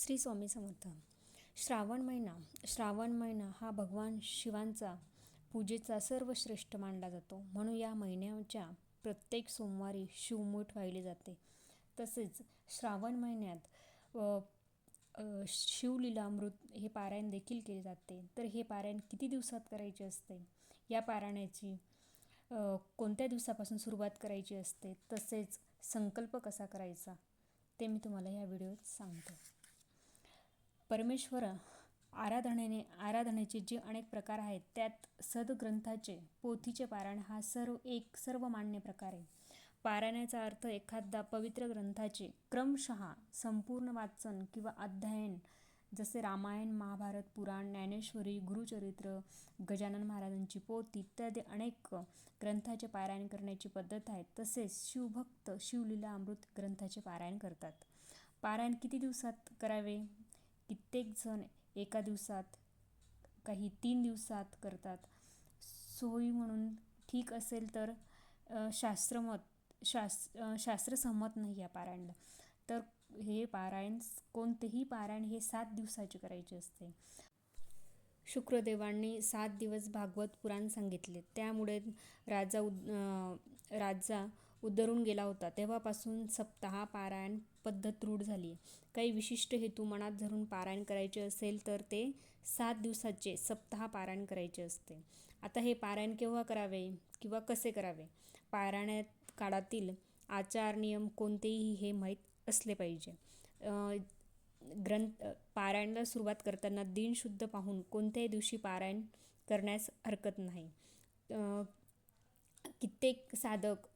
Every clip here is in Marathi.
श्री स्वामी समर्थ. श्रावण महिना श्रावण महिना हा भगवान शिवांचा पूजेचा सर्वश्रेष्ठ मानला जातो. म्हणून या महिन्याच्या प्रत्येक सोमवारी शिवमूठ वाहिली जाते. तसेच श्रावण महिन्यात शिवलीलामृत हे पारायण देखील केले जाते. तर हे पारायण किती दिवसात करायचे असते? या पारायणाची कोणत्या दिवसापासून सुरुवात करायची असते? तसेच संकल्प कसा करायचा? ते मी तुम्हाला या व्हिडिओत सांगतो. परमेश्वर आराधनेने आराधनेचे जे अनेक प्रकार आहेत त्यात सदग्रंथाचे पोथीचे पारायण हा सर्व एक सर्वमान्य प्रकार आहे. पारायणाचा अर्थ एखादा पवित्र ग्रंथाचे क्रमशः संपूर्ण वाचन किंवा अध्ययन जसे रामायण महाभारत पुराण ज्ञानेश्वरी गुरुचरित्र गजानन महाराजांची पोथी इत्यादी अनेक ग्रंथाचे पारायण करण्याची पद्धत आहे तसेच शिवभक्त शिवलीला अमृत ग्रंथाचे पारायण करतात. पारायण किती दिवसात करावे? कित्येक जण एका दिवसात काही तीन दिवसात करतात. सोयी म्हणून ठीक असेल तर शास्त्रमत शास् शास्त्रसंमत नाही या पारायणला. तर हे पारायण कोणतेही पारायण हे सात दिवसाचे करायचे असते. शुक्रदेवांनी सात दिवस भागवत पुराण सांगितले. त्यामुळे राजा उद राजा उद्धरून गेला होता. तेव्हापासून सप्ताह पारायण पद्धत रूढ झाली. काही विशिष्ट हेतू मनात धरून पारायण करायचे असेल तर ते सात दिवसाचे सप्ताह पारायण करायचे असते. आता हे पारायण केव्हा करावे किंवा कसे करावे? पारायणात काळातील आचार नियम कोणतेही हे माहीत असले पाहिजे. ग्रंथ पारायणाला सुरुवात करताना दिन शुद्ध पाहून कोणत्याही दिवशी पारायण करण्यास हरकत नाही. कित्येक साधक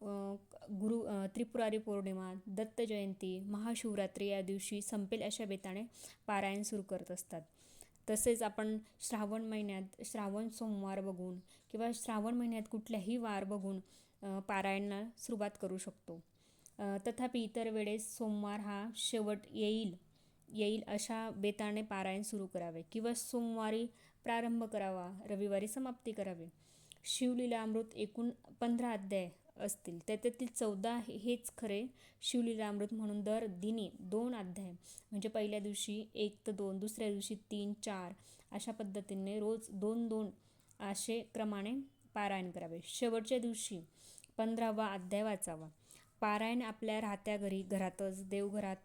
गुरु त्रिपुरारी पौर्णिमा दत्त जयंती महाशिवरात्री या दिवशी संपेल अशा बेताने पारायण सुरू करत असतात. तसेच आपण श्रावण महिन्यात श्रावण सोमवार बघून किंवा श्रावण महिन्यात कुठल्याही वार बघून पारायणाला सुरुवात करू शकतो. तथापि इतर वेळेस सोमवार हा शेवट येईल येईल अशा बेताने पारायण सुरू करावे किंवा सोमवारी प्रारंभ करावा रविवारी समाप्ती करावी. शिवलीलामृत एकूण पंधरा अध्याय असतील. त्याच्यातील चौदा हेच खरे शिवलीलामृत म्हणून दर दिनी दोन अध्याय. म्हणजे पहिल्या दिवशी एक तर दोन दुसऱ्या दिवशी तीन चार अशा पद्धतीने रोज दोन दोन असे क्रमाने पारायण करावे. शेवटच्या दिवशी पंधरावा अध्याय वाचावा. पारायण आपल्या राहत्या घरी घरातच देवघरात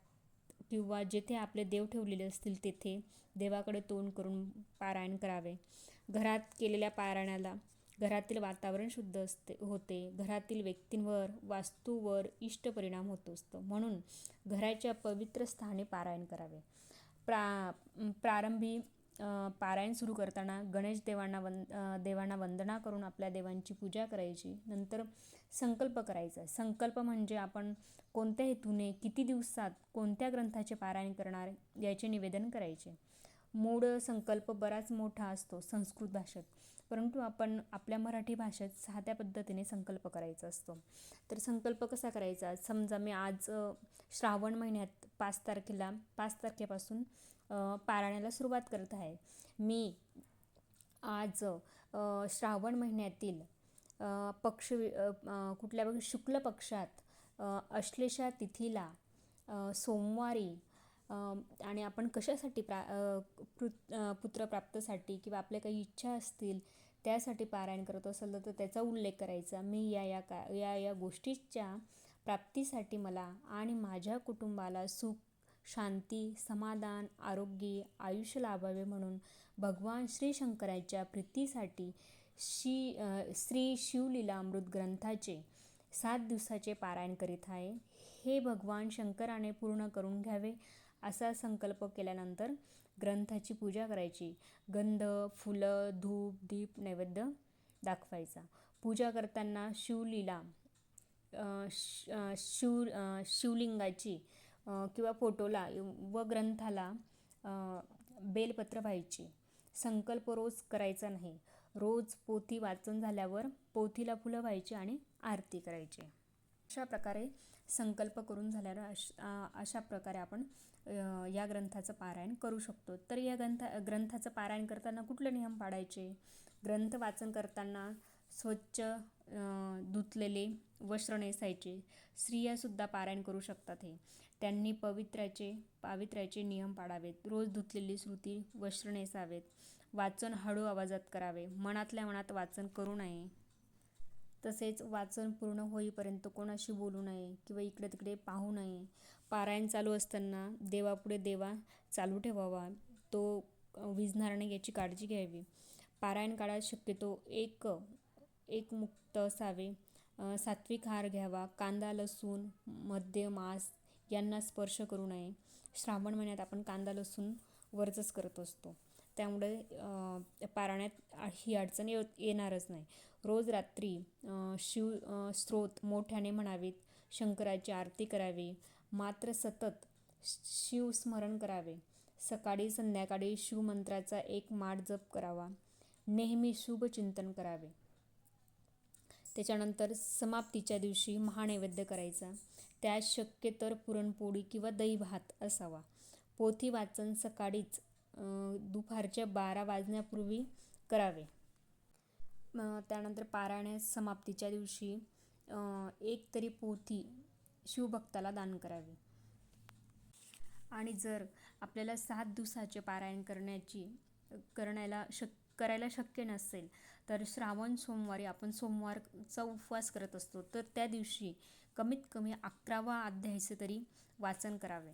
किंवा जेथे आपले देव ठेवलेले असतील तेथे देवाकडे तोंड करून पारायण करावे. घरात केलेल्या पारायणाला घरातील वातावरण शुद्ध असते होते. घरातील व्यक्तींवर वास्तूवर इष्ट परिणाम होत असतो. म्हणून घराच्या पवित्र स्थाने पारायण करावे. प्रा प्रारंभी पारायण सुरू करताना गणेश देवांना वन देवांना वंदना करून आपल्या देवांची पूजा करायची. नंतर संकल्प करायचा. संकल्प म्हणजे आपण कोणत्या हेतूने किती दिवसात कोणत्या ग्रंथाचे पारायण करणार याचे निवेदन करायचे. मूळ संकल्प बराच मोठा असतो संस्कृत भाषेत. परंतु आपण आपल्या मराठी भाषेत साध्या पद्धतीने संकल्प करायचा असतो. तर संकल्प कसा करायचा? समजा मी आज श्रावण महिन्यात पाच तारखेला पाच तारखेपासून अ, पारायणाला सुरुवात करत आहे. मी आज श्रावण महिन्यातील पक्ष कुठल्या शुक्ल पक्षात अश्लेषा तिथीला सोमवारी आणि आपण कशासाठी प्रा अ, पृ- पुत्रप्राप्तीसाठी किंवा आपल्या काही इच्छा असतील त्यासाठी पारायण करत असेल तर त्याचा उल्लेख करायचा. मी या या का या या गोष्टीच्या प्राप्तीसाठी मला आणि माझ्या कुटुंबाला सुख शांती समाधान आरोग्य आयुष्य लाभावे म्हणून भगवान श्री शंकराच्या प्रीतीसाठी श्री शिवलीला श्री शिवलीलामृत ग्रंथाचे सात दिवसाचे पारायण करीत आहे. हे भगवान शंकराने पूर्ण करून घ्यावे. असा संकल्प केल्यानंतर ग्रंथाची पूजा करायची. गंध फुलं धूप दीप नैवेद्य दाखवायचा. पूजा करताना शिवलीला श- शिव शिवलिंगाची किंवा फोटोला व ग्रंथाला बेलपत्र व्हायची. संकल्प रोज करायचा नाही. रोज पोथी वाचन झाल्यावर पोथीला फुलं व्हायची आणि आरती करायची. अशा प्रकारे संकल्प करून झाल्यावर अश अशा प्रकारे आपण या ग्रंथाचं पारायण करू शकतो. तर या ग्रंथा ग्रंथाचं पारायण करताना कुठले नियम पाळायचे? ग्रंथ वाचन करताना स्वच्छ धुतलेले वस्त्र नेसायचे. स्त्रियासुद्धा पारायण करू शकतात हे. त्यांनी पवित्र्याचे पावित्र्याचे नियम पाळावेत. रोज धुतलेली श्रुती वस्त्र नेसावेत. वाचन हळू आवाजात करावे. मनातल्या मनात वाचन करू नये. तसेच वाचन पूर्ण होईपर्यंत कोणाशी बोलू नये किंवा इकडे तिकडे पाहू नये. पारायण चालू असताना देवापुढे देवा चालू ठेवावा तो विझणार नाही याची काळजी घ्यावी. पारायण काळात शक्यतो एक एक मुक्त असावे. सात्विक आहार घ्यावा. कांदा लसूण मद्य मांस यांना स्पर्श करू नये. श्रावण महिन्यात आपण कांदा लसूण वरचंच करत असतो. त्यामुळे पारायणात ही अडचण येव येणारच नाही. रोज रात्री शिव स्त्रोत मोठ्याने म्हणावेत शंकराची आरती करावी मात्र सतत शिवस्मरण करावे. सकाळी संध्याकाळी शिवमंत्राचा एक माळ जप करावा. नेहमी शुभचिंतन करावे. त्याच्यानंतर समाप्तीच्या दिवशी महानैवेद्य करायचा. त्यात शक्य तर पुरणपोळी किंवा दही भात असावा. पोथी वाचन सकाळीच दुपारच्या बारा वाजण्यापूर्वी करावे. त्यानंतर पारायण समाप्तीच्या दिवशी एक तरी पोथी शिवभक्ताला दान करावी. आणि जर आपल्याला सात दिवसाचे पारायण करण्याची करण्याला शक करायला शक्य नसेल तर श्रावण सोमवारी आपण सोमवारचा उपवास करत असतो. तर त्या दिवशी कमीत कमी अकरावा अध्यायचे तरी वाचन करावे.